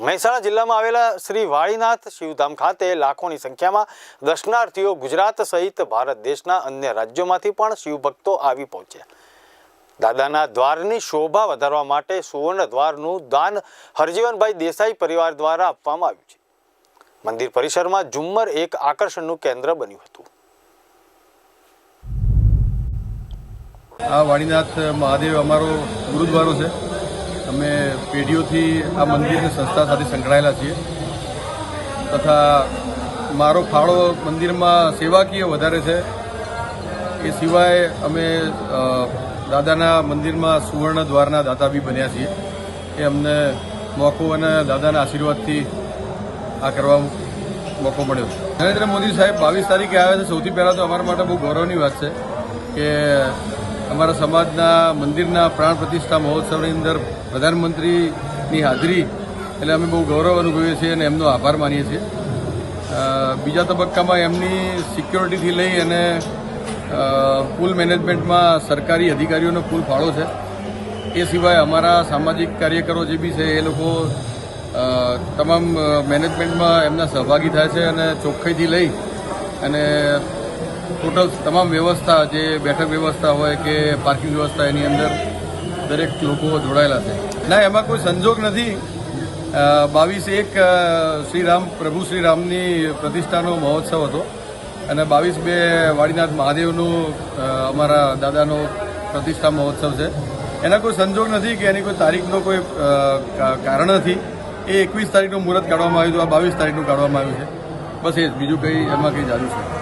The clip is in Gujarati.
મહેસાણા જિલ્લામાં આવેલા શ્રી વાળીનાથ શિવધામ ખાતે લાખોની સંખ્યામાં દર્શનાર્થીઓ ગુજરાત સહિત ભારત દેશના અન્ય રાજ્યોમાંથી પણ શિવભક્તો આવી પહોંચ્યા. દાદાના દ્વારની શોભા વધારવા માટે સુવર્ણ દ્વારનું દાન હરજીવનભાઈ દેસાઈ પરિવાર દ્વારા આપવામાં આવ્યું છે. મંદિર પરિસરમાં ઝુમ્મર એક આકર્ષણનું કેન્દ્ર બન્યું હતું. આ વાણીનાથ મહાદેવ અમારો ગુરુદ્વારો છે. અમે પેઢીઓથી આ મંદિરની સંસ્થા સાથે સંકળાયેલા છીએ. તથા મારો ફાળો મંદિરમાં સેવાકીય વધારે છે. એ સિવાય અમે દાદાના મંદિરમાં સુવર્ણ દ્વારના દાતા બી બન્યા છીએ. એ અમને મોકો અને દાદાના આશીર્વાદથી આ કરવા મોકો મળ્યો નરેન્દ્ર મોદી સાહેબ બાવીસ તારીખે આવ્યા છે. સૌથી પહેલાં તો અમારા માટે બહુ ગૌરવની વાત છે કે અમારા સમાજના મંદિરના પ્રાણ પ્રતિષ્ઠા મહોત્સવની અંદર પ્રધાનમંત્રીની હાજરી એટલે અમે બહુ ગૌરવ અનુભવીએ છીએ અને એમનો આભાર માનીએ છીએ. બીજા તબક્કામાં એમની સિક્યોરિટીથી લઈ અને પુલ મેનેજમેન્ટમાં સરકારી અધિકારીઓનો પુલ ફાળો છે. એ સિવાય અમારા સામાજિક કાર્યકરો જે બી છે એ લોકો તમામ મેનેજમેન્ટમાં એમના સહભાગી થાય છે અને ચોખ્ખાઈથી લઈ અને ટોટલ તમામ વ્યવસ્થા, જે બેઠક વ્યવસ્થા હોય કે પાર્કિંગ વ્યવસ્થા એની અંદર દરેક લોકો જોડાયેલા છે. ના, એમાં કોઈ સંજોગ નથી. બાવીસ એક શ્રી રામ પ્રભુ શ્રી રામની પ્રતિષ્ઠાનો મહોત્સવ હતો અને બાવીસ બે વાડીનાથ મહાદેવનું અમારા દાદાનો પ્રતિષ્ઠા મહોત્સવ છે. એના કોઈ સંજોગ નથી કે એની કોઈ તારીખનો કોઈ કારણ નથી. એ એકવીસ તારીખનું મુહૂર્ત કાઢવામાં આવ્યું હતું, આ બાવીસ તારીખનું કાઢવામાં આવ્યું છે. બસ એ બીજું કંઈ એમાં કંઈ જાદુ છે.